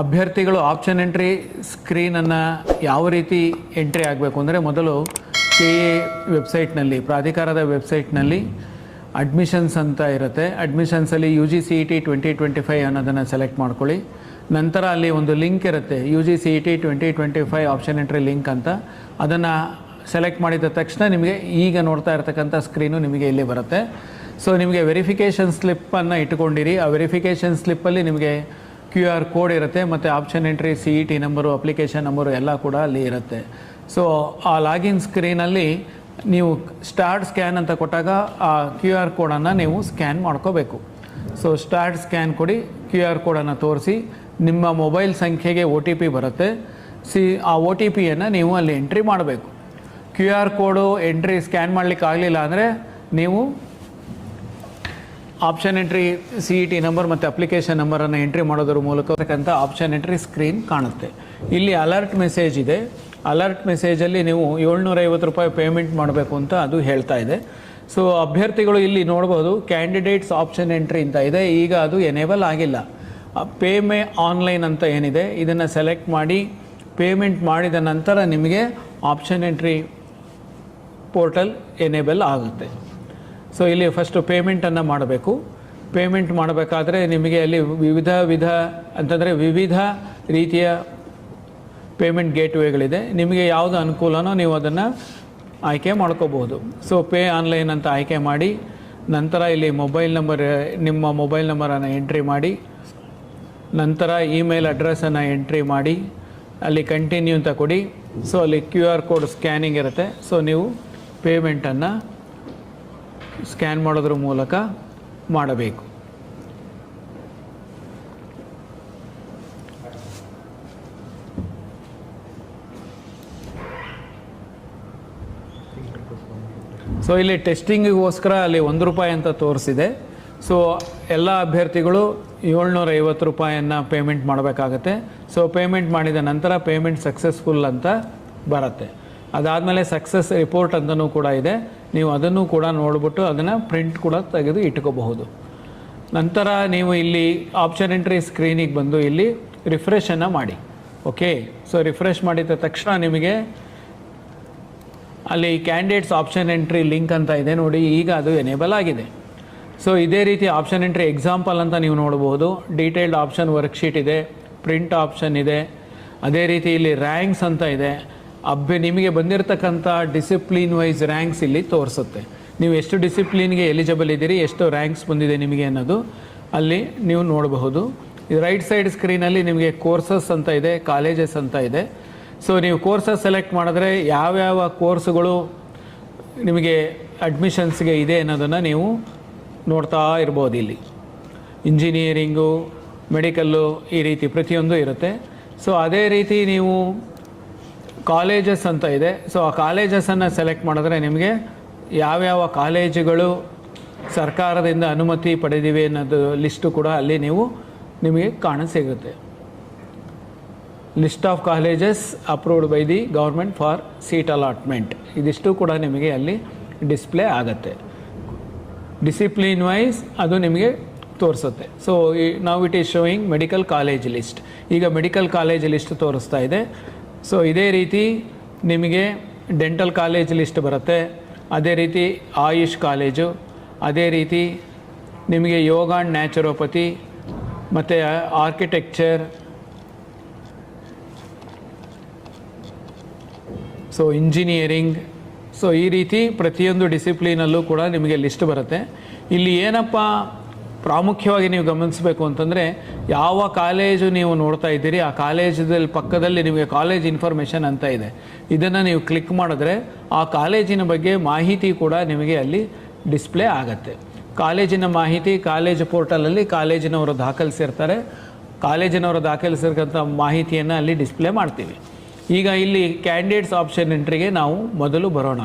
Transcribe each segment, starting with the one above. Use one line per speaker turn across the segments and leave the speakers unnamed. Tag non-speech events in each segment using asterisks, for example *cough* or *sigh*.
ಅಭ್ಯರ್ಥಿಗಳು option entry ಸ್ಕ್ರೀನನ್ನು ಯಾವ ರೀತಿ ಎಂಟ್ರಿ ಆಗಬೇಕು ಅಂದರೆ ಮೊದಲು ಕೆ ಎ ವೆಬ್ಸೈಟ್ನಲ್ಲಿ ಪ್ರಾಧಿಕಾರದ ವೆಬ್ಸೈಟ್ನಲ್ಲಿ ಅಡ್ಮಿಷನ್ಸ್ ಅಂತ ಇರುತ್ತೆ. ಅಡ್ಮಿಷನ್ಸಲ್ಲಿ U G C E T twenty twenty five ಅನ್ನೋದನ್ನು ಸೆಲೆಕ್ಟ್ ಮಾಡ್ಕೊಳ್ಳಿ. ನಂತರ ಅಲ್ಲಿ ಒಂದು ಲಿಂಕ್ ಇರುತ್ತೆ U G C E T twenty twenty five option entry link ಅಂತ. ಅದನ್ನು ಸೆಲೆಕ್ಟ್ ಮಾಡಿದ ತಕ್ಷಣ ನಿಮಗೆ ಈಗ ನೋಡ್ತಾ ಇರ್ತಕ್ಕಂಥ ಸ್ಕ್ರೀನು ನಿಮಗೆ ಇಲ್ಲಿ ಬರುತ್ತೆ. ಸೊ ನಿಮಗೆ ವೆರಿಫಿಕೇಷನ್ ಸ್ಲಿಪ್ಪನ್ನು ಇಟ್ಕೊಂಡಿರಿ. ಆ ವೆರಿಫಿಕೇಷನ್ ಸ್ಲಿಪ್ಪಲ್ಲಿ ನಿಮಗೆ ಕ್ಯೂ ಆರ್ ಕೋಡ್ ಇರುತ್ತೆ, ಮತ್ತು option entry, C E T number, application number ಎಲ್ಲ ಕೂಡ ಅಲ್ಲಿ ಇರುತ್ತೆ. ಸೊ ಆ ಲಾಗಿನ್ ಸ್ಕ್ರೀನಲ್ಲಿ ನೀವು ಸ್ಟಾರ್ಟ್ ಸ್ಕ್ಯಾನ್ ಅಂತ ಕೊಟ್ಟಾಗ ಆ ಕ್ಯೂ ಆರ್ ಕೋಡನ್ನು ನೀವು ಸ್ಕ್ಯಾನ್ ಮಾಡ್ಕೋಬೇಕು. ಸೊ ಸ್ಟಾರ್ಟ್ ಸ್ಕ್ಯಾನ್ ಕೊಡಿ, ಕ್ಯೂ ಆರ್ ಕೋಡನ್ನು ತೋರಿಸಿ, ನಿಮ್ಮ ಮೊಬೈಲ್ ಸಂಖ್ಯೆಗೆ ಒ ಟಿ ಪಿ ಬರುತ್ತೆ. ಸಿ, ಆ ಒ ಟಿ ಪಿಯನ್ನು ನೀವು ಅಲ್ಲಿ ಎಂಟ್ರಿ ಮಾಡಬೇಕು. Q R code entry scan ಮಾಡಲಿಕ್ಕೆ ಆಗಲಿಲ್ಲ ಅಂದರೆ ನೀವು option entry C E T number ಮತ್ತು ಅಪ್ಲಿಕೇಶನ್ ನಂಬರನ್ನು ಎಂಟ್ರಿ ಮಾಡೋದ್ರ ಮೂಲಕ ಇರತಕ್ಕಂಥ ಆಪ್ಷನ್ ಎಂಟ್ರಿ ಸ್ಕ್ರೀನ್ ಕಾಣುತ್ತೆ. ಇಲ್ಲಿ ಅಲರ್ಟ್ ಮೆಸೇಜ್ ಇದೆ. ಅಲರ್ಟ್ ಮೆಸೇಜಲ್ಲಿ ನೀವು ಏಳ್ನೂರೈವತ್ತು ರೂಪಾಯಿ ಪೇಮೆಂಟ್ ಮಾಡಬೇಕು ಅಂತ ಅದು ಹೇಳ್ತಾ ಇದೆ. ಸೊ ಅಭ್ಯರ್ಥಿಗಳು ಇಲ್ಲಿ ನೋಡ್ಬೋದು ಕ್ಯಾಂಡಿಡೇಟ್ಸ್ ಆಪ್ಷನ್ ಎಂಟ್ರಿ ಅಂತ ಇದೆ. ಈಗ ಅದು ಎನೇಬಲ್ ಆಗಿಲ್ಲ. ಪೇಮೆ ಆನ್ಲೈನ್ ಅಂತ ಏನಿದೆ, ಇದನ್ನು ಸೆಲೆಕ್ಟ್ ಮಾಡಿ ಪೇಮೆಂಟ್ ಮಾಡಿದ ನಂತರ ನಿಮಗೆ ಆಪ್ಷನ್ ಎಂಟ್ರಿ ಪೋರ್ಟಲ್ ಎನೇಬಲ್ ಆಗುತ್ತೆ. ಸೊ ಇಲ್ಲಿ ಫಸ್ಟು ಪೇಮೆಂಟನ್ನು ಮಾಡಬೇಕು. ಪೇಮೆಂಟ್ ಮಾಡಬೇಕಾದ್ರೆ ನಿಮಗೆ ಅಲ್ಲಿ ವಿವಿಧ ವಿಧ ಅಂತಂದರೆ ವಿವಿಧ ರೀತಿಯ ಪೇಮೆಂಟ್ ಗೇಟ್ವೇಗಳಿದೆ ನಿಮಗೆ ಯಾವುದು ಅನುಕೂಲನೋ ನೀವು ಅದನ್ನು ಆಯ್ಕೆ ಮಾಡ್ಕೋಬೋದು ಸೊ ಪೇ ಆನ್ಲೈನ್ ಅಂತ ಆಯ್ಕೆ ಮಾಡಿ, ನಂತರ ಇಲ್ಲಿ ಮೊಬೈಲ್ ನಂಬರ್ ನಿಮ್ಮ ಮೊಬೈಲ್ ನಂಬರನ್ನು ಎಂಟ್ರಿ ಮಾಡಿ, ನಂತರ ಇಮೇಲ್ ಅಡ್ರೆಸ್ಸನ್ನು ಎಂಟ್ರಿ ಮಾಡಿ, ಅಲ್ಲಿ ಕಂಟಿನ್ಯೂ ಅಂತ ಕೊಡಿ. ಸೊ ಅಲ್ಲಿ ಕ್ಯೂ ಆರ್ ಕೋಡ್ ಸ್ಕ್ಯಾನಿಂಗ್ ಇರುತ್ತೆ. ಸೊ ನೀವು ಪೇಮೆಂಟನ್ನು ಸ್ಕ್ಯಾನ್ ಮಾಡೋದ್ರ ಮೂಲಕ ಮಾಡಬೇಕು. ಸೊ ಇಲ್ಲಿ ಟೆಸ್ಟಿಂಗಿಗೋಸ್ಕರ ಅಲ್ಲಿ ಒಂದು ರೂಪಾಯಿ ಅಂತ ತೋರಿಸಿದೆ. ಸೊ ಎಲ್ಲ ಅಭ್ಯರ್ಥಿಗಳು ಏಳ್ನೂರ ಐವತ್ತು ರೂಪಾಯಿಯನ್ನು ಪೇಮೆಂಟ್ ಮಾಡಬೇಕಾಗತ್ತೆ. ಸೊ ಪೇಮೆಂಟ್ ಮಾಡಿದ ನಂತರ ಪೇಮೆಂಟ್ ಸಕ್ಸಸ್ಫುಲ್ ಅಂತ ಬರುತ್ತೆ. ಅದಾದಮೇಲೆ ಸಕ್ಸಸ್ ರಿಪೋರ್ಟ್ ಅಂತಲೂ ಕೂಡ ಇದೆ. ನೀವು ಅದನ್ನು ಕೂಡ ನೋಡಿಬಿಟ್ಟು ಅದನ್ನು ಪ್ರಿಂಟ್ ಕೂಡ ತೆಗೆದು ಇಟ್ಕೋಬಹುದು. ನಂತರ ನೀವು ಇಲ್ಲಿ ಆಪ್ಷನ್ ಎಂಟ್ರಿ ಸ್ಕ್ರೀನಿಗೆ ಬಂದು ಇಲ್ಲಿ ರಿಫ್ರೆಶನ್ನು ಮಾಡಿ. ಓಕೆ ಸೊ ರಿಫ್ರೆಶ್ ಮಾಡಿದ ತಕ್ಷಣ ನಿಮಗೆ ಅಲ್ಲಿ ಕ್ಯಾಂಡಿಡೇಟ್ಸ್ ಆಪ್ಷನ್ ಎಂಟ್ರಿ ಲಿಂಕ್ ಅಂತ ಇದೆ ನೋಡಿ, ಈಗ ಅದು ಎನೇಬಲ್ ಆಗಿದೆ. ಸೊ ಇದೇ ರೀತಿ ಆಪ್ಷನ್ ಎಂಟ್ರಿ ಎಕ್ಸಾಂಪಲ್ ಅಂತ ನೀವು ನೋಡ್ಬೋದು. ಡೀಟೇಲ್ಡ್ ಆಪ್ಷನ್ ವರ್ಕ್ಶೀಟ್ ಇದೆ ಪ್ರಿಂಟ್ ಆಪ್ಷನ್ ಇದೆ. ಅದೇ ರೀತಿ ಇಲ್ಲಿ ರ್ಯಾಂಕ್ಸ್ ಅಂತ ಇದೆ. ಅಭ್ಯ ನಿಮಗೆ ಬಂದಿರತಕ್ಕಂಥ ಡಿಸಿಪ್ಲಿನ್ ವೈಸ್ ರ್ಯಾಂಕ್ಸ್ ಇಲ್ಲಿ ತೋರಿಸುತ್ತೆ. ನೀವು ಎಷ್ಟು ಡಿಸಿಪ್ಲಿನ್ಗೆ ಎಲಿಜಿಬಲ್ ಇದ್ದೀರಿ, ಎಷ್ಟು ರ್ಯಾಂಕ್ಸ್ ಬಂದಿದೆ ನಿಮಗೆ ಅನ್ನೋದು ಅಲ್ಲಿ ನೀವು ನೋಡಬಹುದು. ರೈಟ್ ಸೈಡ್ ಸ್ಕ್ರೀನಲ್ಲಿ ನಿಮಗೆ ಕೋರ್ಸಸ್ ಅಂತ ಇದೆ ಕಾಲೇಜಸ್ ಅಂತ ಇದೆ. ಸೊ ನೀವು ಕೋರ್ಸಸ್ ಸೆಲೆಕ್ಟ್ ಮಾಡಿದ್ರೆ ಯಾವ್ಯಾವ ಕೋರ್ಸ್ಗಳು ನಿಮಗೆ ಅಡ್ಮಿಷನ್ಸ್ಗೆ ಇದೆ ಅನ್ನೋದನ್ನು ನೀವು ನೋಡ್ತಾ ಇರ್ಬೋದು ಇಲ್ಲಿ. ಇಂಜಿನಿಯರಿಂಗು ಮೆಡಿಕಲ್ಲು ಈ ರೀತಿ ಪ್ರತಿಯೊಂದು ಇರುತ್ತೆ. ಸೊ ಅದೇ ರೀತಿ ನೀವು ಕಾಲೇಜಸ್ ಅಂತ ಇದೆ. ಸೊ ಆ ಕಾಲೇಜಸನ್ನು ಸೆಲೆಕ್ಟ್ ಮಾಡಿದ್ರೆ ನಿಮಗೆ ಯಾವ್ಯಾವ ಕಾಲೇಜುಗಳು ಸರ್ಕಾರದಿಂದ ಅನುಮತಿ ಪಡೆದಿವೆ ಅನ್ನೋದು ಲಿಸ್ಟು ಕೂಡ ಅಲ್ಲಿ ನೀವು ನಿಮಗೆ ಕಾಣ ಸಿಗುತ್ತೆ. List of colleges approved by the government for seat allotment ಇದಿಷ್ಟು ಕೂಡ ನಿಮಗೆ ಅಲ್ಲಿ ಡಿಸ್ಪ್ಲೇ ಆಗುತ್ತೆ. ಡಿಸಿಪ್ಲಿನ್ ವೈಸ್ ಅದು ನಿಮಗೆ ತೋರಿಸುತ್ತೆ. ಸೊ ನಾವು it is showing medical college list ಈಗ ಮೆಡಿಕಲ್ ಕಾಲೇಜ್ ಲಿಸ್ಟ್ ತೋರಿಸ್ತಾ ಇದೆ. ಸೊ ಇದೇ ರೀತಿ ನಿಮಗೆ ಡೆಂಟಲ್ ಕಾಲೇಜ್ ಲಿಸ್ಟ್ ಬರುತ್ತೆ. ಅದೇ ರೀತಿ ಆಯುಷ್ ಕಾಲೇಜು. ಅದೇ ರೀತಿ ನಿಮಗೆ ಯೋಗ ಆ್ಯಂಡ್ ನ್ಯಾಚುರೋಪತಿ ಮತ್ತು ಆರ್ಕಿಟೆಕ್ಚರ್ ಸೊ ಇಂಜಿನಿಯರಿಂಗ್ ಸೊ ಈ ರೀತಿ ಪ್ರತಿಯೊಂದು ಡಿಸಿಪ್ಲಿನಲ್ಲೂ ಕೂಡ ನಿಮಗೆ ಲಿಸ್ಟ್ ಬರುತ್ತೆ. ಇಲ್ಲಿ ಏನಪ್ಪ ಪ್ರಾಮುಖ್ಯವಾಗಿ ನೀವು ಗಮನಿಸಬೇಕು ಅಂತಂದರೆ, ಯಾವ ಕಾಲೇಜು ನೀವು ನೋಡ್ತಾ ಇದ್ದೀರಿ, ಆ ಕಾಲೇಜಲ್ಲಿ ಪಕ್ಕದಲ್ಲಿ ನಿಮಗೆ ಕಾಲೇಜ್ ಇನ್ಫಾರ್ಮೇಷನ್ ಅಂತ ಇದೆ. ಇದನ್ನು ನೀವು ಕ್ಲಿಕ್ ಮಾಡಿದ್ರೆ, ಆ ಕಾಲೇಜಿನ ಬಗ್ಗೆ ಮಾಹಿತಿ ಕೂಡ ನಿಮಗೆ ಅಲ್ಲಿ ಡಿಸ್ಪ್ಲೇ ಆಗತ್ತೆ. ಕಾಲೇಜಿನ ಮಾಹಿತಿ, ಕಾಲೇಜು ಪೋರ್ಟಲಲ್ಲಿ ಕಾಲೇಜಿನವರು ದಾಖಲಿಸಿರ್ತಾರೆ. ಕಾಲೇಜಿನವರು ದಾಖಲಿಸಿರ್ತಕ್ಕಂಥ ಮಾಹಿತಿಯನ್ನು ಅಲ್ಲಿ ಡಿಸ್ಪ್ಲೇ ಮಾಡ್ತೀವಿ. ಈಗ ಇಲ್ಲಿ ಕ್ಯಾಂಡಿಡೇಟ್ಸ್ ಆಪ್ಷನ್ ಎಂಟ್ರಿಗೆ ನಾವು ಮೊದಲು ಬರೋಣ.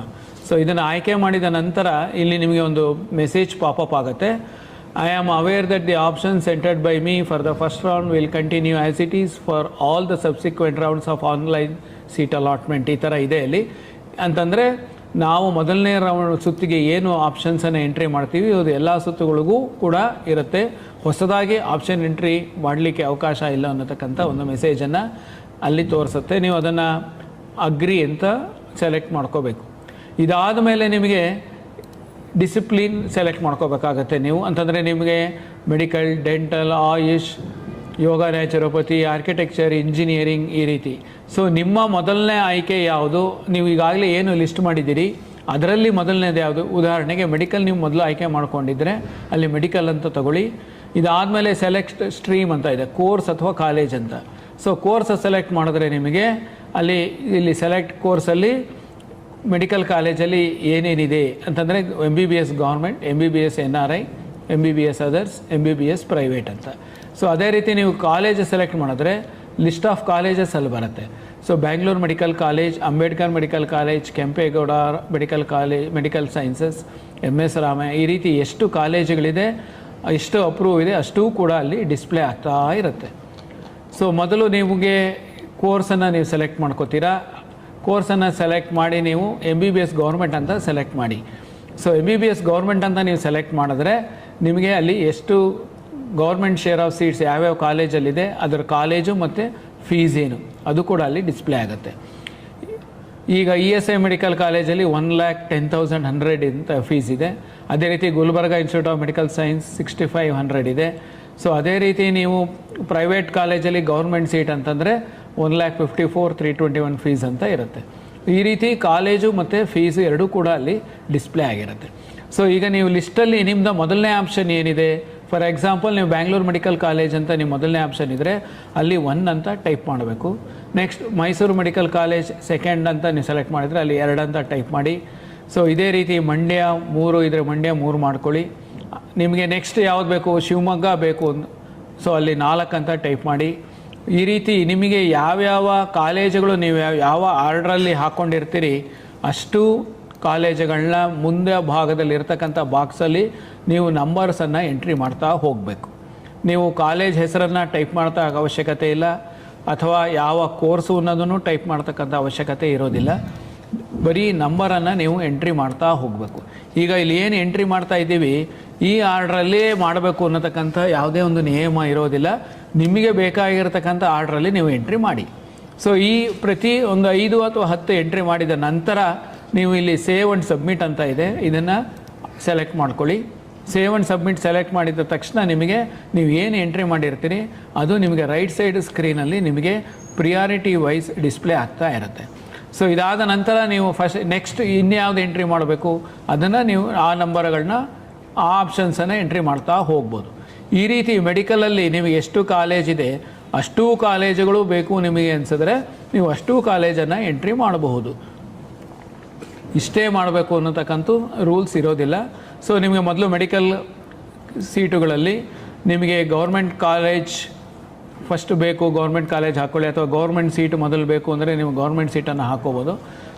ಸೊ, ಇದನ್ನು ಆಯ್ಕೆ ಮಾಡಿದ ನಂತರ ಇಲ್ಲಿ ನಿಮಗೆ ಒಂದು ಮೆಸೇಜ್ ಪಾಪಪ್ ಆಗುತ್ತೆ. I am aware that the options centred by me for the first round will continue as it is for all the subsequent rounds of online seat allotment ಈ ಥರ ಇದೆ ಅಲ್ಲಿ. ಅಂತಂದರೆ, ನಾವು ಮೊದಲನೇ ರೌಂಡ್ ಸುತ್ತಿಗೆ ಏನು ಆಪ್ಷನ್ಸನ್ನು ಎಂಟ್ರಿ ಮಾಡ್ತೀವಿ, ಅದು ಎಲ್ಲ ಸುತ್ತುಗಳಿಗೂ ಕೂಡ ಇರುತ್ತೆ. ಹೊಸದಾಗಿ ಆಪ್ಷನ್ ಎಂಟ್ರಿ ಮಾಡಲಿಕ್ಕೆ ಅವಕಾಶ ಇಲ್ಲ ಅನ್ನತಕ್ಕಂಥ ಒಂದು ಮೆಸೇಜನ್ನು ಅಲ್ಲಿ ತೋರಿಸುತ್ತೆ. ನೀವು ಅದನ್ನು ಅಗ್ರಿ ಅಂತ ಸೆಲೆಕ್ಟ್ ಮಾಡ್ಕೋಬೇಕು. ಇದಾದ ಮೇಲೆ ನಿಮಗೆ ಡಿಸಿಪ್ಲಿನ್ ಸೆಲೆಕ್ಟ್ ಮಾಡ್ಕೋಬೇಕಾಗತ್ತೆ ನೀವು. ಅಂತಂದರೆ ನಿಮಗೆ medical, dental, AYUSH, yoga, naturopathy, architecture, engineering ಈ ರೀತಿ. ಸೊ ನಿಮ್ಮ ಮೊದಲನೇ ಆಯ್ಕೆ ಯಾವುದು? ನೀವು ಈಗಾಗಲೇ ಏನು ಲಿಸ್ಟ್ ಮಾಡಿದ್ದೀರಿ? ಅದರಲ್ಲಿ ಮೊದಲನೇದು ಯಾವುದು? ಉದಾಹರಣೆಗೆ ಮೆಡಿಕಲ್ ನೀವು ಮೊದಲು ಆಯ್ಕೆ ಮಾಡ್ಕೊಂಡಿದ್ರೆ ಅಲ್ಲಿ ಮೆಡಿಕಲ್ ಅಂತ ತಗೊಳ್ಳಿ. ಇದಾದಮೇಲೆ ಸೆಲೆಕ್ಟ್ ಸ್ಟ್ರೀಮ್ ಅಂತ ಇದೆ, ಕೋರ್ಸ್ ಅಥವಾ ಕಾಲೇಜ್ ಅಂತ. ಸೊ ಕೋರ್ಸ್ ಸೆಲೆಕ್ಟ್ ಮಾಡಿದ್ರೆ ನಿಮಗೆ ಅಲ್ಲಿ ಇಲ್ಲಿ ಸೆಲೆಕ್ಟ್ ಕೋರ್ಸಲ್ಲಿ ಮೆಡಿಕಲ್ ಕಾಲೇಜಲ್ಲಿ ಏನೇನಿದೆ ಅಂತಂದರೆ M B B S government M B B S N R I M B B S others M B B S private ಅಂತ. ಸೊ ಅದೇ ರೀತಿ ನೀವು ಕಾಲೇಜ್ ಸೆಲೆಕ್ಟ್ ಮಾಡಿದ್ರೆ ಲಿಸ್ಟ್ ಆಫ್ ಕಾಲೇಜಸ್ ಅಲ್ಲಿ ಬರುತ್ತೆ. So Bangalore medical college Ambedkar medical college Kempegowda medical college medical sciences M S Ramaiah ಈ ರೀತಿ ಎಷ್ಟು ಕಾಲೇಜುಗಳಿದೆ ಎಷ್ಟು ಅಪ್ರೂವ್ ಇದೆ, ಅಷ್ಟೂ ಕೂಡ ಅಲ್ಲಿ ಡಿಸ್ಪ್ಲೇ ಆಗ್ತಾ ಇರುತ್ತೆ. ಸೊ ಮೊದಲು ನಿಮಗೆ ಕೋರ್ಸನ್ನು ನೀವು ಸೆಲೆಕ್ಟ್ ಮಾಡ್ಕೋತೀರಾ ಕೋರ್ಸನ್ನು ಸೆಲೆಕ್ಟ್ ಮಾಡಿ ನೀವು M B B S government ಅಂತ ಸೆಲೆಕ್ಟ್ ಮಾಡಿ. So M B B S government ಅಂತ ನೀವು ಸೆಲೆಕ್ಟ್ ಮಾಡಿದ್ರೆ ನಿಮಗೆ ಅಲ್ಲಿ ಎಷ್ಟು ಗೌರ್ಮೆಂಟ್ ಶೇರ್ ಆಫ್ ಸೀಟ್ಸ್ ಯಾವ್ಯಾವ ಕಾಲೇಜಲ್ಲಿದೆ ಅದರ ಕಾಲೇಜು ಮತ್ತು ಫೀಸ್ ಏನು, ಅದು ಕೂಡ ಅಲ್ಲಿ ಡಿಸ್ಪ್ಲೇ ಆಗುತ್ತೆ. ಈಗ ಇ ಎಸ್ ಐ ಮೆಡಿಕಲ್ ಕಾಲೇಜಲ್ಲಿ one lakh ten thousand hundred ಅಂತ ಫೀಸ್ ಇದೆ. ಅದೇ ರೀತಿ Gulbarga institute of medical science sixty five hundred ಇದೆ. ಸೊ ಅದೇ ರೀತಿ ನೀವು ಪ್ರೈವೇಟ್ ಕಾಲೇಜಲ್ಲಿ ಗೌರ್ಮೆಂಟ್ ಸೀಟ್ ಅಂತಂದರೆ one lakh fifty four three twenty one fees ಅಂತ ಇರುತ್ತೆ. ಈ ರೀತಿ ಕಾಲೇಜು ಮತ್ತು ಫೀಸು ಎರಡೂ ಕೂಡ ಅಲ್ಲಿ ಡಿಸ್ಪ್ಲೇ ಆಗಿರುತ್ತೆ. ಸೊ ಈಗ ನೀವು ಲಿಸ್ಟಲ್ಲಿ ನಿಮ್ಮದು ಮೊದಲನೇ ಆಪ್ಷನ್ ಏನಿದೆ? ಫಾರ್ ಎಕ್ಸಾಂಪಲ್ ನೀವು ಬ್ಯಾಂಗ್ಳೂರು ಮೆಡಿಕಲ್ ಕಾಲೇಜ್ ಅಂತ ನಿಮ್ಮ ಮೊದಲನೇ ಆಪ್ಷನ್ ಇದ್ದರೆ ಅಲ್ಲಿ ಒನ್ ಅಂತ ಟೈಪ್ ಮಾಡಬೇಕು. Next Mysuru medical college second ಅಂತ ನೀವು ಸೆಲೆಕ್ಟ್ ಮಾಡಿದರೆ ಅಲ್ಲಿ ಎರಡು ಅಂತ ಟೈಪ್ ಮಾಡಿ. ಸೊ ಇದೇ ರೀತಿ ಮಂಡ್ಯ ಮೂರು ಇದ್ರೆ ಮಂಡ್ಯ ಮೂರು ಮಾಡ್ಕೊಳ್ಳಿ. ನಿಮಗೆ ನೆಕ್ಸ್ಟ್ ಯಾವ್ದು ಬೇಕು? ಶಿವಮೊಗ್ಗ ಬೇಕು. ಸೊ ಅಲ್ಲಿ ನಾಲ್ಕು ಅಂತ ಟೈಪ್ ಮಾಡಿ. ಈ ರೀತಿ ನಿಮಗೆ ಯಾವ್ಯಾವ ಕಾಲೇಜುಗಳು ನೀವು ಯಾವ ಆರ್ಡ್ರಲ್ಲಿ ಹಾಕ್ಕೊಂಡಿರ್ತೀರಿ ಅಷ್ಟು ಕಾಲೇಜುಗಳನ್ನ ಮುಂದೆ ಭಾಗದಲ್ಲಿ ಇರ್ತಕ್ಕಂಥ ಬಾಕ್ಸಲ್ಲಿ ನೀವು ನಂಬರ್ಸನ್ನು ಎಂಟ್ರಿ ಮಾಡ್ತಾ ಹೋಗಬೇಕು. ನೀವು ಕಾಲೇಜ್ ಹೆಸರನ್ನು ಟೈಪ್ ಮಾಡ್ತಾ ಅವಶ್ಯಕತೆ ಇಲ್ಲ, ಅಥವಾ ಯಾವ ಕೋರ್ಸು ಅನ್ನೋದನ್ನು ಟೈಪ್ ಮಾಡ್ತಕ್ಕಂಥ ಅವಶ್ಯಕತೆ ಇರೋದಿಲ್ಲ. ಬರೀ ನಂಬರನ್ನು ನೀವು ಎಂಟ್ರಿ ಮಾಡ್ತಾ ಹೋಗಬೇಕು. ಈಗ ಇಲ್ಲಿ ಏನು ಎಂಟ್ರಿ ಮಾಡ್ತಾ ಇದ್ದೀವಿ, ಈ ಆರ್ಡ್ರಲ್ಲೇ ಮಾಡಬೇಕು ಅನ್ನತಕ್ಕಂಥ ಯಾವುದೇ ಒಂದು ನಿಯಮ ಇರೋದಿಲ್ಲ. ನಿಮಗೆ ಬೇಕಾಗಿರತಕ್ಕಂಥ ಆರ್ಡ್ರಲ್ಲಿ ನೀವು ಎಂಟ್ರಿ ಮಾಡಿ. ಸೊ ಈ ಪ್ರತಿ ಒಂದು ಐದು ಅಥವಾ ಹತ್ತು ಎಂಟ್ರಿ ಮಾಡಿದ ನಂತರ ನೀವು ಇಲ್ಲಿ ಸೇವ್ ಅಂಡ್ ಸಬ್ಮಿಟ್ ಅಂತ ಇದೆ. ಇದನ್ನು ಸೆಲೆಕ್ಟ್ ಮಾಡ್ಕೊಳ್ಳಿ. ಸೇವ್ ಅಂಡ್ ಸಬ್ಮಿಟ್ ಸೆಲೆಕ್ಟ್ ಮಾಡಿದ ತಕ್ಷಣ ನಿಮಗೆ ನೀವು ಏನು ಎಂಟ್ರಿ ಮಾಡಿರ್ತೀರಿ, ಅದು ನಿಮಗೆ ರೈಟ್ ಸೈಡ್ ಸ್ಕ್ರೀನಲ್ಲಿ ನಿಮಗೆ ಪ್ರಿಯಾರಿಟಿ ವೈಸ್ ಡಿಸ್ಪ್ಲೇ ಆಗ್ತಾ ಇರುತ್ತೆ. ಸೊ ಇದಾದ ನಂತರ ನೀವು ಫಸ್ಟ್ ನೆಕ್ಸ್ಟ್ ಇನ್ಯಾವುದು ಎಂಟ್ರಿ ಮಾಡಬೇಕು, ಅದನ್ನು ನೀವು ಆ ನಂಬರ್ಗಳನ್ನ ಆ ಆಪ್ಷನ್ಸನ್ನು ಎಂಟ್ರಿ ಮಾಡ್ತಾ ಹೋಗ್ಬೋದು. ಈ ರೀತಿ ಮೆಡಿಕಲಲ್ಲಿ ನಿಮಗೆ ಎಷ್ಟು ಕಾಲೇಜ್ ಇದೆ, ಅಷ್ಟೂ ಕಾಲೇಜುಗಳು ಬೇಕು ನಿಮಗೆ ಅನಿಸಿದ್ರೆ ನೀವು ಅಷ್ಟೂ ಕಾಲೇಜನ್ನು ಎಂಟ್ರಿ ಮಾಡಬಹುದು. ಇಷ್ಟೇ ಮಾಡಬೇಕು ಅನ್ನತಕ್ಕಂಥ ರೂಲ್ಸ್ ಇರೋದಿಲ್ಲ. ಸೊ ನಿಮಗೆ ಮೊದಲು ಮೆಡಿಕಲ್ ಸೀಟುಗಳಲ್ಲಿ ನಿಮಗೆ ಗೌರ್ಮೆಂಟ್ ಕಾಲೇಜ್ ಫಸ್ಟ್ ಬೇಕು ಗೌರ್ಮೆಂಟ್ ಕಾಲೇಜ್ ಹಾಕ್ಕೊಳ್ಳಿ ಅಥವಾ ಗೌರ್ಮೆಂಟ್ ಸೀಟ್ ಮೊದಲು ಬೇಕು ಅಂದರೆ ನೀವು ಗೌರ್ಮೆಂಟ್ ಸೀಟನ್ನು ಹಾಕೋಬೋದು.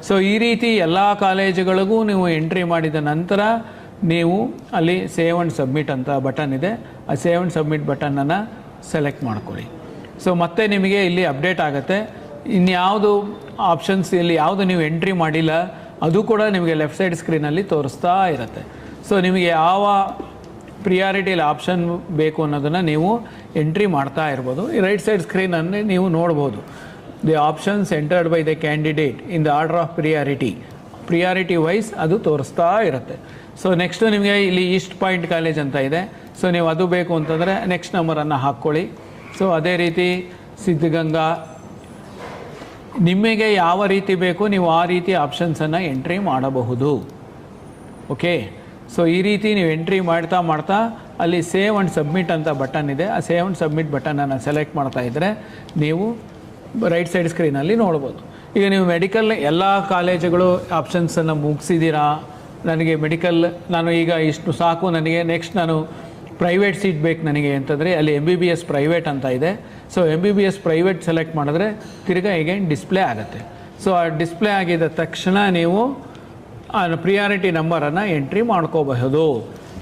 ಸೊ ಈ ರೀತಿ ಎಲ್ಲ ಕಾಲೇಜುಗಳಿಗೂ ನೀವು ಎಂಟ್ರಿ ಮಾಡಿದ ನಂತರ ನೀವು ಅಲ್ಲಿ ಸೇವ್ ಆ್ಯಂಡ್ ಸಬ್ಮಿಟ್ ಅಂತ ಬಟನ್ ಇದೆ. ಆ ಸೇವ್ ಆ್ಯಂಡ್ ಸಬ್ಮಿಟ್ ಬಟನನ್ನು ಸೆಲೆಕ್ಟ್ ಮಾಡ್ಕೊಳ್ಳಿ. ಸೊ ಮತ್ತೆ ನಿಮಗೆ ಇಲ್ಲಿ ಅಪ್ಡೇಟ್ ಆಗುತ್ತೆ. ಇನ್ಯಾವುದು ಆಪ್ಷನ್ಸ್ ಇಲ್ಲಿ ಯಾವುದು ನೀವು ಎಂಟ್ರಿ ಮಾಡಿಲ್ಲ, ಅದು ಕೂಡ ನಿಮಗೆ ಲೆಫ್ಟ್ ಸೈಡ್ ಸ್ಕ್ರೀನಲ್ಲಿ ತೋರಿಸ್ತಾ ಇರುತ್ತೆ. ಸೊ ನಿಮಗೆ ಯಾವ ಪ್ರಿಯಾರಿಟಿಲಿ ಆಪ್ಷನ್ ಬೇಕು ಅನ್ನೋದನ್ನು ನೀವು ಎಂಟ್ರಿ ಮಾಡ್ತಾ ಇರ್ಬೋದು. ಈ ರೈಟ್ ಸೈಡ್ ಸ್ಕ್ರೀನನ್ನು ನೀವು ನೋಡ್ಬೋದು. The options entered by the candidate in the order of priority priority wise ಅದು ತೋರಿಸ್ತಾ ಇರುತ್ತೆ. ಸೊ ನೆಕ್ಸ್ಟು ನಿಮಗೆ ಇಲ್ಲಿ ಈಸ್ಟ್ ಪಾಯಿಂಟ್ ಕಾಲೇಜ್ ಅಂತ ಇದೆ. ಸೊ ನೀವು ಅದು ಬೇಕು ಅಂತಂದರೆ ನೆಕ್ಸ್ಟ್ ನಂಬರನ್ನು ಹಾಕ್ಕೊಳ್ಳಿ. ಸೊ ಅದೇ ರೀತಿ ಸಿದ್ಧಗಂಗಾ, ನಿಮಗೆ ಯಾವ ರೀತಿ ಬೇಕು ನೀವು ಆ ರೀತಿ ಆಪ್ಷನ್ಸನ್ನು ಎಂಟ್ರಿ ಮಾಡಬಹುದು. ಓಕೆ ಸೊ ಈ ರೀತಿ ನೀವು ಎಂಟ್ರಿ ಮಾಡ್ತಾ ಮಾಡ್ತಾ ಅಲ್ಲಿ ಸೇವ್ ಆ್ಯಂಡ್ ಸಬ್ಮಿಟ್ ಅಂತ ಬಟನ್ ಇದೆ. ಆ ಸೇವ್ ಆ್ಯಂಡ್ ಸಬ್ಮಿಟ್ ಬಟನನ್ನು ಸೆಲೆಕ್ಟ್ ಮಾಡ್ತಾ ಇದ್ದರೆ ನೀವು ರೈಟ್ ಸೈಡ್ ಸ್ಕ್ರೀನಲ್ಲಿ ನೋಡ್ಬೋದು. ಈಗ ನೀವು ಮೆಡಿಕಲ್ ಎಲ್ಲ ಕಾಲೇಜುಗಳು ಆಪ್ಷನ್ಸನ್ನು ಮುಗಿಸಿದ್ದೀರಾ? ನನಗೆ ಮೆಡಿಕಲ್ ನಾನು ಈಗ ಇಷ್ಟು ಸಾಕು, ನನಗೆ ನೆಕ್ಸ್ಟ್ ನಾನು ಪ್ರೈವೇಟ್ ಸೀಟ್ ಬೇಕು ನನಗೆ ಅಂತಂದರೆ ಅಲ್ಲಿ M B B S private ಅಂತ ಇದೆ. So M B B S private select ಮಾಡಿದ್ರೆ ತಿರ್ಗಾ ಎಗೇನ್ ಡಿಸ್ಪ್ಲೇ ಆಗುತ್ತೆ. ಸೊ ಆ ಡಿಸ್ಪ್ಲೇ ಆಗಿದ ತಕ್ಷಣ ನೀವು ಆ ಪ್ರಿಯಾರಿಟಿ ನಂಬರನ್ನು ಎಂಟ್ರಿ ಮಾಡ್ಕೋಬಹುದು.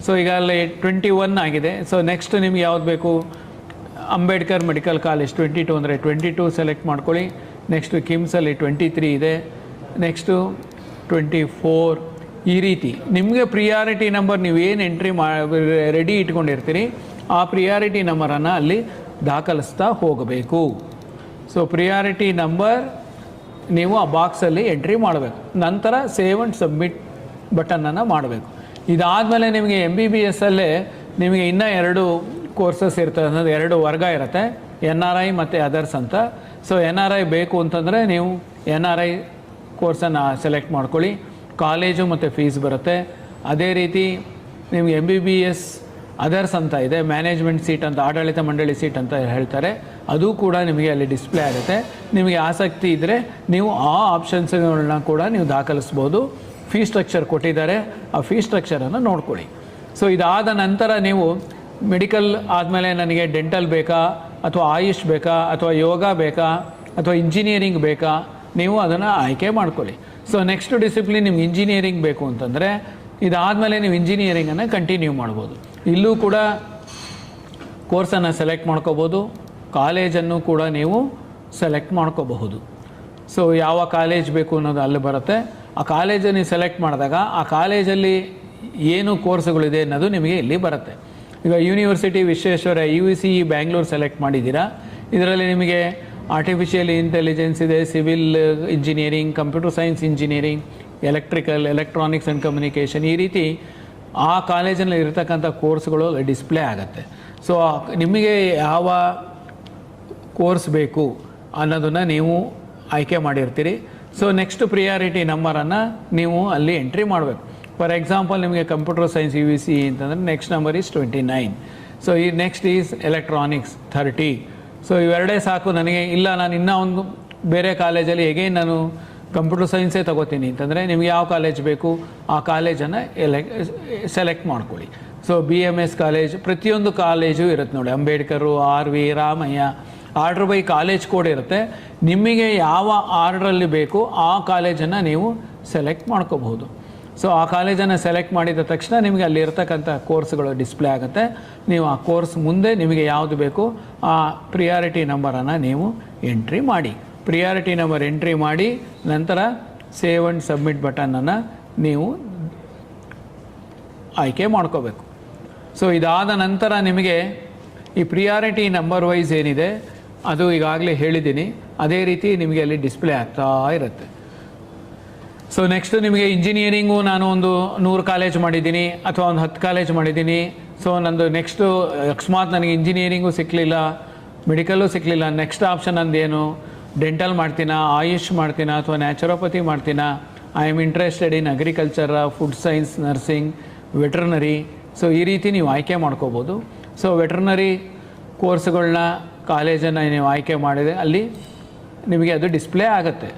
ಸೊ ಈಗ ಅಲ್ಲಿ ಟ್ವೆಂಟಿ ಒನ್ ಆಗಿದೆ. ಸೊ ನೆಕ್ಸ್ಟ್ ನಿಮ್ಗೆ ಯಾವ್ದು ಬೇಕು? Ambedkar medical college twenty two ಅಂದರೆ ಟ್ವೆಂಟಿ ಟು ಸೆಲೆಕ್ಟ್ ಮಾಡ್ಕೊಳ್ಳಿ. ನೆಕ್ಸ್ಟು ಕಿಮ್ಸಲ್ಲಿ ಟ್ವೆಂಟಿ ತ್ರೀ ಇದೆ. ನೆಕ್ಸ್ಟು ಟ್ವೆಂಟಿ ಫೋರ್ ಈ ರೀತಿ. ನಿಮಗೆ ಪ್ರಿಯಾರಿಟಿ ನಂಬರ್ ನೀವು ಏನು ಎಂಟ್ರಿ ಮಾ ರೆಡಿ ಇಟ್ಕೊಂಡಿರ್ತೀರಿ, ಆ ಪ್ರಿಯಾರಿಟಿ ನಂಬರನ್ನು ಅಲ್ಲಿ ದಾಖಲಿಸ್ತಾ ಹೋಗಬೇಕು. ಸೊ ಪ್ರಿಯಾರಿಟಿ ನಂಬರ್ ನೀವು ಆ ಬಾಕ್ಸಲ್ಲಿ ಎಂಟ್ರಿ ಮಾಡಬೇಕು. ನಂತರ ಸೇವ್ ಅಂಡ್ ಸಬ್ಮಿಟ್ ಬಟನನ್ನು ಮಾಡಬೇಕು. ಇದಾದಮೇಲೆ ನಿಮಗೆ ಎಂ ಬಿ ಬಿ ಎಸ್ಸಲ್ಲೇ ನಿಮಗೆ ಇನ್ನೂ ಎರಡು ಕೋರ್ಸಸ್ ಇರ್ತದೆ. ಅನ್ನೋದು ಎರಡು ವರ್ಗ ಇರುತ್ತೆ. ಎನ್ ಆರ್ ಐ ಮತ್ತು ಅದರ್ಸ್ ಅಂತ. ಸೊ ಎನ್ ಆರ್ ಐ ಬೇಕು ಅಂತಂದರೆ ನೀವು ಎನ್ ಆರ್ ಐ ಕೋರ್ಸನ್ನು ಸೆಲೆಕ್ಟ್ ಮಾಡ್ಕೊಳ್ಳಿ. ಕಾಲೇಜು ಮತ್ತು ಫೀಸ್ ಬರುತ್ತೆ. ಅದೇ ರೀತಿ ನಿಮ್ಗೆ M B B S others ಅಂತ ಇದೆ ಮ್ಯಾನೇಜ್ಮೆಂಟ್ ಸೀಟ್ ಅಂತ, ಆಡಳಿತ ಮಂಡಳಿ ಸೀಟ್ ಅಂತ ಹೇಳ್ತಾರೆ. ಅದು ಕೂಡ ನಿಮಗೆ ಅಲ್ಲಿ ಡಿಸ್ಪ್ಲೇ ಆಗುತ್ತೆ. ನಿಮಗೆ ಆಸಕ್ತಿ ಇದ್ದರೆ ನೀವು ಆ ಆಪ್ಷನ್ಸ್ಗಳನ್ನ ಕೂಡ ನೀವು ದಾಖಲಿಸ್ಬೋದು. ಫೀ ಸ್ಟ್ರಕ್ಚರ್ ಕೊಟ್ಟಿದ್ದಾರೆ. ಆ ಫೀ ಸ್ಟ್ರಕ್ಚರನ್ನು ನೋಡ್ಕೊಳ್ಳಿ. ಸೊ ಇದಾದ ನಂತರ ನೀವು ಮೆಡಿಕಲ್ ಆದಮೇಲೆ ನನಗೆ ಡೆಂಟಲ್ ಬೇಕಾ, ಅಥವಾ ಆಯುಷ್ ಬೇಕಾ, ಅಥವಾ ಯೋಗ ಬೇಕಾ, ಅಥವಾ ಇಂಜಿನಿಯರಿಂಗ್ ಬೇಕಾ, ನೀವು ಅದನ್ನು ಆಯ್ಕೆ ಮಾಡ್ಕೊಳ್ಳಿ. ಸೊ ನೆಕ್ಸ್ಟ್ ಡಿಸಿಪ್ಲಿನ್ ನಿಮ್ಗೆ ಇಂಜಿನಿಯರಿಂಗ್ ಬೇಕು ಅಂತಂದರೆ, ಇದಾದಮೇಲೆ ನೀವು ಇಂಜಿನಿಯರಿಂಗನ್ನು ಕಂಟಿನ್ಯೂ ಮಾಡ್ಬೋದು. ಇಲ್ಲೂ ಕೂಡ ಕೋರ್ಸನ್ನು ಸೆಲೆಕ್ಟ್ ಮಾಡ್ಕೋಬೋದು. ಕಾಲೇಜನ್ನು ಕೂಡ ನೀವು ಸೆಲೆಕ್ಟ್ ಮಾಡ್ಕೋಬಹುದು. ಸೊ ಯಾವ ಕಾಲೇಜ್ ಬೇಕು ಅನ್ನೋದು ಅಲ್ಲಿ ಬರುತ್ತೆ. ಆ ಕಾಲೇಜನ್ನು ಸೆಲೆಕ್ಟ್ ಮಾಡಿದಾಗ ಆ ಕಾಲೇಜಲ್ಲಿ ಏನು ಕೋರ್ಸ್ಗಳಿದೆ ಅನ್ನೋದು ನಿಮಗೆ ಇಲ್ಲಿ ಬರುತ್ತೆ. ಈಗ university Visvesvaraya U V C Bangalore select ಮಾಡಿದ್ದೀರಾ? ಇದರಲ್ಲಿ ನಿಮಗೆ ಆರ್ಟಿಫಿಷಿಯಲ್ ಇಂಟೆಲಿಜೆನ್ಸ್ ಇದೆ civil engineering computer science engineering electrical electronics and communication ಈ ರೀತಿ ಆ ಕಾಲೇಜಿನಲ್ಲಿ ಇರತಕ್ಕಂಥ ಕೋರ್ಸ್ಗಳು ಡಿಸ್ಪ್ಲೇ ಆಗುತ್ತೆ. ಸೊ ನಿಮಗೆ ಯಾವ ಕೋರ್ಸ್ ಬೇಕು ಅನ್ನೋದನ್ನು ನೀವು ಆಯ್ಕೆ ಮಾಡಿರ್ತೀರಿ. ಸೊ ನೆಕ್ಸ್ಟ್ ಪ್ರಿಯಾರಿಟಿ ನಂಬರನ್ನು ನೀವು ಅಲ್ಲಿ ಎಂಟ್ರಿ ಮಾಡಬೇಕು. ಫಾರ್ ಎಕ್ಸಾಂಪಲ್ ನಿಮಗೆ computer science U V C ಅಂತಂದರೆ next number is twenty nine so ಈ next is electronics thirty so ಇವೆರಡೇ ಸಾಕು. ನನಗೆ ಇಲ್ಲ, ನಾನು ಇನ್ನೂ ಒಂದು ಬೇರೆ ಕಾಲೇಜಲ್ಲಿ ಹೇಗೆ ನಾನು ಕಂಪ್ಯೂಟರ್ ಸೈನ್ಸೇ ತಗೋತೀನಿ ಅಂತಂದರೆ ನಿಮ್ಗೆ ಯಾವ ಕಾಲೇಜ್ ಬೇಕು, ಆ ಕಾಲೇಜನ್ನು ಎಲೆ ಸೆಲೆಕ್ಟ್ ಮಾಡ್ಕೊಳ್ಳಿ. So B M S college, ಪ್ರತಿಯೊಂದು ಕಾಲೇಜು ಇರುತ್ತೆ ನೋಡಿ. Ambedkar, R V, Ramaiah, order by college code ಇರುತ್ತೆ. ನಿಮಗೆ ಯಾವ ಆರ್ಡ್ರಲ್ಲಿ ಬೇಕು, ಆ ಕಾಲೇಜನ್ನು ನೀವು ಸೆಲೆಕ್ಟ್ ಮಾಡ್ಕೋಬಹುದು. ಸೊ ಆ ಕಾಲೇಜನ್ನು ಸೆಲೆಕ್ಟ್ ಮಾಡಿದ ತಕ್ಷಣ ನಿಮಗೆ ಅಲ್ಲಿ ಇರ್ತಕ್ಕಂಥ ಕೋರ್ಸ್ಗಳು ಡಿಸ್ಪ್ಲೇ ಆಗುತ್ತೆ. ನೀವು ಆ ಕೋರ್ಸ್ ಮುಂದೆ ನಿಮಗೆ ಯಾವುದು ಬೇಕು, ಆ ಪ್ರಿಯಾರಿಟಿ ನಂಬರನ್ನು ನೀವು ಎಂಟ್ರಿ ಮಾಡಿ. ಪ್ರಿಯಾರಿಟಿ ನಂಬರ್ ಎಂಟ್ರಿ ಮಾಡಿ, ನಂತರ ಸೇವ್ ಅಂಡ್ ಸಬ್ಮಿಟ್ ಬಟನನ್ನು ನೀವು ಆಯ್ಕೆ ಮಾಡ್ಕೋಬೇಕು. ಸೊ ಇದಾದ ನಂತರ ನಿಮಗೆ ಈ ಪ್ರಿಯಾರಿಟಿ ನಂಬರ್ ವೈಸ್ ಏನಿದೆ, ಅದು ಈಗಾಗಲೇ ಹೇಳಿದ್ದೀನಿ. ಅದೇ ರೀತಿ ನಿಮಗೆ ಅಲ್ಲಿ ಡಿಸ್ಪ್ಲೇ ಆಗ್ತಾ ಇರುತ್ತೆ. ಸೊ ನೆಕ್ಸ್ಟ್ ನಿಮಗೆ ಇಂಜಿನಿಯರಿಂಗು ನಾನು ಒಂದು ನೂರು ಕಾಲೇಜ್ ಮಾಡಿದ್ದೀನಿ ಅಥವಾ ಒಂದು ಹತ್ತು ಕಾಲೇಜ್ ಮಾಡಿದ್ದೀನಿ. ಸೊ ನಂದು ನೆಕ್ಸ್ಟು ಅಕಸ್ಮಾತ್ ನನಗೆ ಇಂಜಿನಿಯರಿಂಗು ಸಿಕ್ಕಲಿಲ್ಲ ಮೆಡಿಕಲ್ಲು ಸಿಕ್ಕಲಿಲ್ಲ ನೆಕ್ಸ್ಟ್ ಆಪ್ಷನ್ ನಂದೇನು? ಡೆಂಟಲ್ ಮಾಡ್ತೀನಾ? ಆಯುಷ್ ಮಾಡ್ತೀನಾ? ಅಥವಾ naturopathy ಮಾಡ್ತೀನಾ? I am interested in agriculture food science nursing veterinary so ಈ ರೀತಿ ನೀವು ಆಯ್ಕೆ ಮಾಡ್ಕೋಬೋದು. ಸೊ ವೆಟ್ರನರಿ ಕೋರ್ಸ್ಗಳನ್ನ ಕಾಲೇಜನ್ನು ನೀವು ಆಯ್ಕೆ ಮಾಡಿದೆ ಅಲ್ಲಿ ನಿಮಗೆ ಅದು ಡಿಸ್ಪ್ಲೇ ಆಗುತ್ತೆ.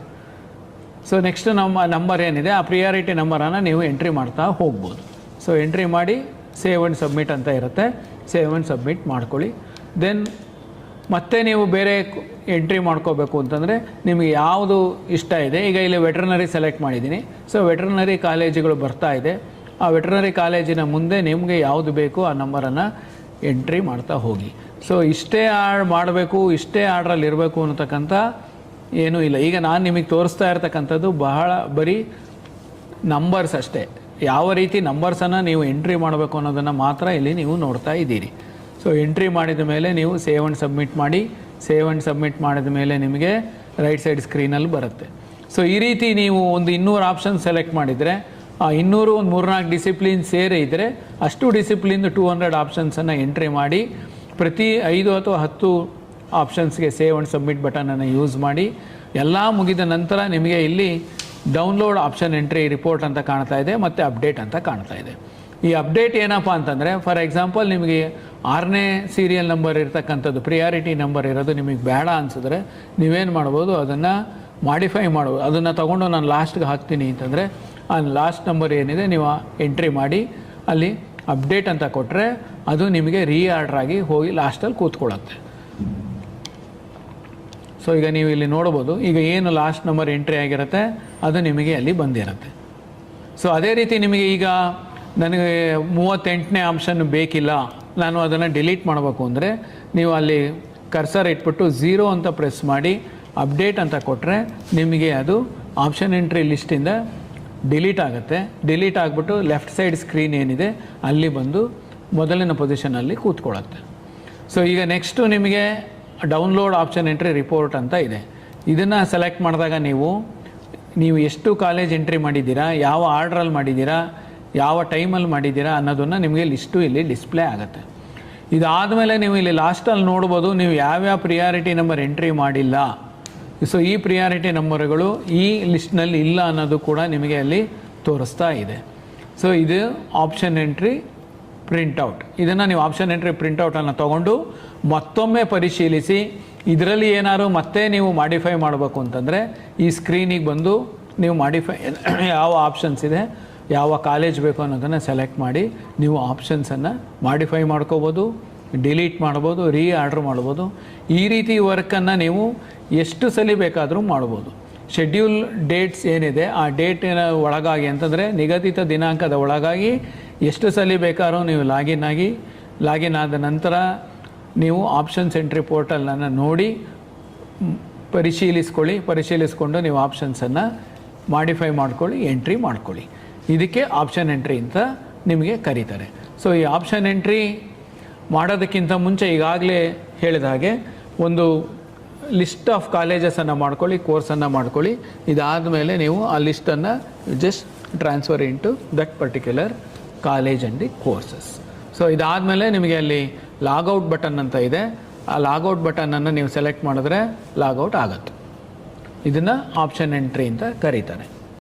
ಸೊ ನೆಕ್ಸ್ಟ್ ನಮ್ಮ ನಂಬರ್ ಏನಿದೆ? ಆ ಪ್ರಿಯಾರಿಟಿ ನಂಬರನ್ನು ನೀವು ಎಂಟ್ರಿ ಮಾಡ್ತಾ ಹೋಗ್ಬೋದು. ಸೊ ಎಂಟ್ರಿ ಮಾಡಿ ಸೇವ್ ಆ್ಯಂಡ್ ಸಬ್ಮಿಟ್ ಅಂತ ಇರುತ್ತೆ. ಸೇವ್ ಆ್ಯಂಡ್ ಸಬ್ಮಿಟ್ ಮಾಡ್ಕೊಳ್ಳಿ. ದೆನ್ ಮತ್ತೆ ನೀವು ಬೇರೆ ಎಂಟ್ರಿ ಮಾಡ್ಕೋಬೇಕು ಅಂತಂದರೆ, ನಿಮಗೆ ಯಾವುದು ಇಷ್ಟ ಇದೆ? ಈಗ ಇಲ್ಲಿ ವೆಟ್ರನರಿ ಸೆಲೆಕ್ಟ್ ಮಾಡಿದ್ದೀನಿ. ಸೊ ವೆಟ್ರನರಿ ಕಾಲೇಜುಗಳು ಬರ್ತಾ ಇದೆ. ಆ ವೆಟ್ರನರಿ ಕಾಲೇಜಿನ ಮುಂದೆ ನಿಮಗೆ ಯಾವುದು ಬೇಕು? ಆ ನಂಬರನ್ನು ಎಂಟ್ರಿ ಮಾಡ್ತಾ ಹೋಗಿ. ಸೊ ಇಷ್ಟೇ ಆಡ್ ಮಾಡಬೇಕು, ಇಷ್ಟೇ ಆರ್ಡ್ರಲ್ಲಿ ಇರಬೇಕು ಅನ್ನತಕ್ಕಂಥ ಏನೂ ಇಲ್ಲ. ಈಗ ನಾನು ನಿಮಗೆ ತೋರಿಸ್ತಾ ಇರ್ತಕ್ಕಂಥದ್ದು ಬಹಳ ಬರೀ ನಂಬರ್ಸ್ ಅಷ್ಟೇ. ಯಾವ ರೀತಿ ನಂಬರ್ಸನ್ನು ನೀವು ಎಂಟ್ರಿ ಮಾಡಬೇಕು ಅನ್ನೋದನ್ನು ಮಾತ್ರ ಇಲ್ಲಿ ನೀವು ನೋಡ್ತಾ ಇದ್ದೀರಿ. ಸೊ ಎಂಟ್ರಿ ಮಾಡಿದ ಮೇಲೆ ನೀವು ಸೇವ್ ಆ್ಯಂಡ್ ಸಬ್ಮಿಟ್ ಮಾಡಿ ಸೇವ್ ಆ್ಯಂಡ್ ಸಬ್ಮಿಟ್ ಮಾಡಿದ ಮೇಲೆ ನಿಮಗೆ ರೈಟ್ ಸೈಡ್ ಸ್ಕ್ರೀನಲ್ಲಿ ಬರುತ್ತೆ. ಸೊ ಈ ರೀತಿ ನೀವು ಒಂದು ಇನ್ನೂರು ಆಪ್ಷನ್ ಸೆಲೆಕ್ಟ್ ಮಾಡಿದರೆ, ಆ ಇನ್ನೂರು ಒಂದು ಮೂರ್ನಾಲ್ಕು ಡಿಸಿಪ್ಲಿನ್ ಸೇರಿ ಇದ್ದರೆ ಅಷ್ಟು ಡಿಸಿಪ್ಲಿನ್ ಟೂ ಹಂಡ್ರೆಡ್ ಆಪ್ಷನ್ಸನ್ನು ಎಂಟ್ರಿ ಮಾಡಿ, ಪ್ರತಿ ಐದು ಅಥವಾ ಹತ್ತು ಆಪ್ಷನ್ಸ್ಗೆ ಸೇವ್ ಆ್ಯಂಡ್ ಸಬ್ಮಿಟ್ ಬಟನನ್ನು ಯೂಸ್ ಮಾಡಿ. ಎಲ್ಲ ಮುಗಿದ ನಂತರ ನಿಮಗೆ ಇಲ್ಲಿ ಡೌನ್ಲೋಡ್ ಆಪ್ಷನ್ ಎಂಟ್ರಿ ರಿಪೋರ್ಟ್ ಅಂತ ಕಾಣ್ತಾ ಇದೆ ಮತ್ತು ಅಪ್ಡೇಟ್ ಅಂತ ಕಾಣ್ತಾ ಇದೆ. ಈ ಅಪ್ಡೇಟ್ ಏನಪ್ಪ ಅಂತಂದರೆ ಫಾರ್ ಎಕ್ಸಾಂಪಲ್ ನಿಮಗೆ ಆರನೇ ಸೀರಿಯಲ್ ನಂಬರ್ ಇರತಕ್ಕಂಥದ್ದು ಪ್ರಿಯಾರಿಟಿ ನಂಬರ್ ಇರೋದು ನಿಮಗೆ ಬೇಡ ಅನಿಸಿದ್ರೆ ನೀವೇನು ಮಾಡ್ಬೋದು, ಅದನ್ನು ಮಾಡಿಫೈ ಮಾಡ್ಬೋದು. ಅದನ್ನು ತೊಗೊಂಡು ನಾನು ಲಾಸ್ಟ್ಗೆ ಹಾಕ್ತೀನಿ ಅಂತಂದರೆ, ಆ ಲಾಸ್ಟ್ ನಂಬರ್ ಏನಿದೆ ನೀವು ಎಂಟ್ರಿ ಮಾಡಿ, ಅಲ್ಲಿ ಅಪ್ಡೇಟ್ ಅಂತ ಕೊಟ್ಟರೆ ಅದು ನಿಮಗೆ ರೀಆರ್ಡ್ರ್ ಆಗಿ ಹೋಗಿ ಲಾಸ್ಟಲ್ಲಿ ಕೂತ್ಕೊಳ್ಳುತ್ತೆ. ಸೊ ಈಗ ನೀವು ಇಲ್ಲಿ ನೋಡ್ಬೋದು ಈಗ ಏನು ಲಾಸ್ಟ್ ನಂಬರ್ ಎಂಟ್ರಿ ಆಗಿರುತ್ತೆ, ಅದು ನಿಮಗೆ ಅಲ್ಲಿ ಬಂದಿರುತ್ತೆ. ಸೊ ಅದೇ ರೀತಿ ನಿಮಗೆ ಈಗ ನನಗೆ ಮೂವತ್ತೆಂಟನೇ ಆಪ್ಷನ್ ಬೇಕಿಲ್ಲ, ನಾನು ಅದನ್ನು ಡಿಲೀಟ್ ಮಾಡಬೇಕು ಅಂದರೆ, ನೀವು ಅಲ್ಲಿ ಕರ್ಸರ್ ಇಟ್ಬಿಟ್ಟು ಝೀರೋ ಅಂತ ಪ್ರೆಸ್ ಮಾಡಿ ಅಪ್ಡೇಟ್ ಅಂತ ಕೊಟ್ಟರೆ ನಿಮಗೆ ಅದು ಆಪ್ಷನ್ ಎಂಟ್ರಿ ಲಿಸ್ಟಿಂದ ಡಿಲೀಟ್ ಆಗುತ್ತೆ. ಡಿಲೀಟ್ ಆಗಿಬಿಟ್ಟು ಲೆಫ್ಟ್ ಸೈಡ್ ಸ್ಕ್ರೀನ್ ಏನಿದೆ, ಅಲ್ಲಿ ಬಂದು ಮೊದಲಿನ ಪೊಸಿಷನಲ್ಲಿ ಕೂತ್ಕೊಳ್ಳುತ್ತೆ. ಸೊ ಈಗ ನೆಕ್ಸ್ಟು ನಿಮಗೆ ಡೌನ್ಲೋಡ್ ಆಪ್ಷನ್ ಎಂಟ್ರಿ ರಿಪೋರ್ಟ್ ಅಂತ ಇದೆ. ಇದನ್ನು ಸೆಲೆಕ್ಟ್ ಮಾಡಿದಾಗ ನೀವು ನೀವು ಎಷ್ಟು ಕಾಲೇಜ್ ಎಂಟ್ರಿ ಮಾಡಿದ್ದೀರಾ, ಯಾವ ಆರ್ಡ್ರಲ್ಲಿ ಮಾಡಿದ್ದೀರಾ, ಯಾವ ಟೈಮಲ್ಲಿ ಮಾಡಿದ್ದೀರಾ ಅನ್ನೋದನ್ನು ನಿಮಗೆ ಲಿಸ್ಟು ಇಲ್ಲಿ ಡಿಸ್ಪ್ಲೇ ಆಗುತ್ತೆ. ಇದಾದಮೇಲೆ ನೀವು ಇಲ್ಲಿ ಲಾಸ್ಟಲ್ಲಿ ನೋಡ್ಬೋದು, ನೀವು ಯಾವ್ಯಾವ ಪ್ರಿಯಾರಿಟಿ ನಂಬರ್ ಎಂಟ್ರಿ ಮಾಡಿಲ್ಲ. ಸೊ, ಈ ಪ್ರಿಯಾರಿಟಿ ನಂಬರ್ಗಳು ಈ ಲಿಸ್ಟ್ನಲ್ಲಿ ಇಲ್ಲ ಅನ್ನೋದು ಕೂಡ ನಿಮಗೆ ಅಲ್ಲಿ ತೋರಿಸ್ತಾ ಇದೆ. ಸೊ, ಇದು ಆಪ್ಷನ್ ಎಂಟ್ರಿ ಪ್ರಿಂಟೌಟ್ ಇದನ್ನು ನೀವು ಆಪ್ಷನ್ ಎಂಟ್ರಿ ಪ್ರಿಂಟೌಟನ್ನು ತೊಗೊಂಡು ಮತ್ತೊಮ್ಮೆ ಪರಿಶೀಲಿಸಿ, ಇದರಲ್ಲಿ ಏನಾದ್ರು ಮತ್ತೆ ನೀವು ಮಾಡಿಫೈ ಮಾಡಬೇಕು ಅಂತಂದರೆ, ಈ ಸ್ಕ್ರೀನಿಗೆ ಬಂದು ನೀವು ಮಾಡಿಫೈ *coughs* ಯಾವ ಆಪ್ಷನ್ಸ್ ಇದೆ, ಯಾವ ಕಾಲೇಜ್ ಬೇಕು ಅನ್ನೋದನ್ನು ಸೆಲೆಕ್ಟ್ ಮಾಡಿ, ನೀವು ಆಪ್ಷನ್ಸನ್ನು ಮಾಡಿಫೈ ಮಾಡ್ಕೋಬೋದು ಡಿಲೀಟ್ ಮಾಡ್ಬೋದು ರೀ ಆರ್ಡ್ರ್ ಮಾಡ್ಬೋದು. ಈ ರೀತಿ ವರ್ಕನ್ನು ನೀವು ಎಷ್ಟು ಸಲ ಬೇಕಾದರೂ ಮಾಡ್ಬೋದು. ಶೆಡ್ಯೂಲ್ ಡೇಟ್ಸ್ ಏನಿದೆ, ಆ ಡೇಟಿನ ಒಳಗಾಗಿ ಅಂತಂದರೆ ನಿಗದಿತ ದಿನಾಂಕದ ಒಳಗಾಗಿ ಎಷ್ಟು ಸಲ ಬೇಕಾದ್ರೂ ನೀವು ಲಾಗಿನ್ ಆಗಿ ಲಾಗಿನ್ ಆದ ನಂತರ ನೀವು ಆಪ್ಷನ್ಸ್ ಎಂಟ್ರಿ ಪೋರ್ಟಲನ್ನು ನೋಡಿ ಪರಿಶೀಲಿಸ್ಕೊಳ್ಳಿ, ಪರಿಶೀಲಿಸ್ಕೊಂಡು ನೀವು ಆಪ್ಷನ್ಸನ್ನು ಮಾಡಿಫೈ ಮಾಡ್ಕೊಳ್ಳಿ ಎಂಟ್ರಿ ಮಾಡ್ಕೊಳ್ಳಿ. ಇದಕ್ಕೆ ಆಪ್ಷನ್ ಎಂಟ್ರಿ ಅಂತ ನಿಮಗೆ ಕರೀತಾರೆ. ಸೊ ಈ ಆಪ್ಷನ್ ಎಂಟ್ರಿ ಮಾಡೋದಕ್ಕಿಂತ ಮುಂಚೆ ಈಗಾಗಲೇ ಹೇಳಿದ ಹಾಗೆ ಒಂದು ಲಿಸ್ಟ್ ಆಫ್ ಕಾಲೇಜಸನ್ನು ಮಾಡ್ಕೊಳ್ಳಿ ಕೋರ್ಸನ್ನು ಮಾಡ್ಕೊಳ್ಳಿ. ಇದಾದ ಮೇಲೆ ನೀವು ಆ ಲಿಸ್ಟನ್ನು just transfer into that particular college and the courses so ಇದಾದಮೇಲೆ ನಿಮಗೆ ಅಲ್ಲಿ ಲಾಗೌಟ್ ಬಟನ್ ಅಂತ ಇದೆ. ಆ ಲಾಗೌಟ್ ಬಟನನ್ನು ನೀವು ಸೆಲೆಕ್ಟ್ ಮಾಡಿದ್ರೆ ಲಾಗೌಟ್ ಆಗುತ್ತೆ. ಇದನ್ನು ಆಪ್ಷನ್ ಎಂಟ್ರಿ ಅಂತ ಕರೀತಾರೆ.